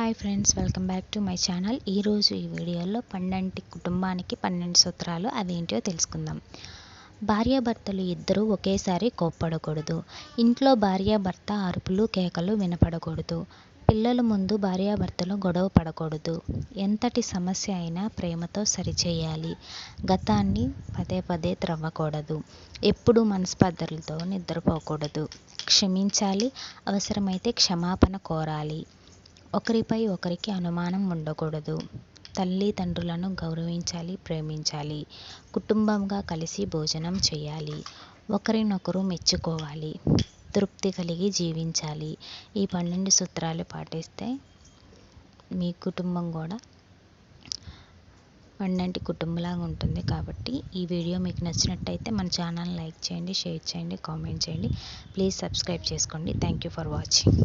Hi friends welcome back to my channel. ఈరోజు ఈ వీడియోలో పన్నెండు కుటుంబానికి పన్నెండు సూత్రాలు అవేంటో తెలుసుకుందాం. భార్యాభర్తలు ఇద్దరూ ఒకేసారి కోప్పడకూడదు. ఇంట్లో భార్యాభర్త అరుపులు కేకలు వినపడకూడదు. పిల్లల ముందు భార్యాభర్తలు గొడవ పడకూడదు. ఎంతటి సమస్య అయినా ప్రేమతో సరిచేయాలి. గతాన్ని పదే పదే త్రవ్వకూడదు. ఎప్పుడూ మనస్పర్ధలతో నిద్రపోకూడదు. క్షమించాలి. అవసరమైతే క్షమాపణ కోరాలి. ఒకరిపై ఒకరికి అనుమానం ఉండకూడదు. తల్లిదండ్రులను గౌరవించాలి ప్రేమించాలి. కుటుంబంగా కలిసి భోజనం చేయాలి. ఒకరినొకరు మెచ్చుకోవాలి. తృప్తి కలిగి జీవించాలి. ఈ పన్నెండు సూత్రాలు పాటిస్తే మీ కుటుంబం కూడా పన్నెండు కుటుంబంలాగా ఉంటుంది కాబట్టి ఈ వీడియో మీకు నచ్చినట్టయితే మన ఛానల్ లైక్ చేయండి షేర్ చేయండి కామెంట్ చేయండి. ప్లీజ్ సబ్స్క్రైబ్ చేసుకోండి. Thank you for watching.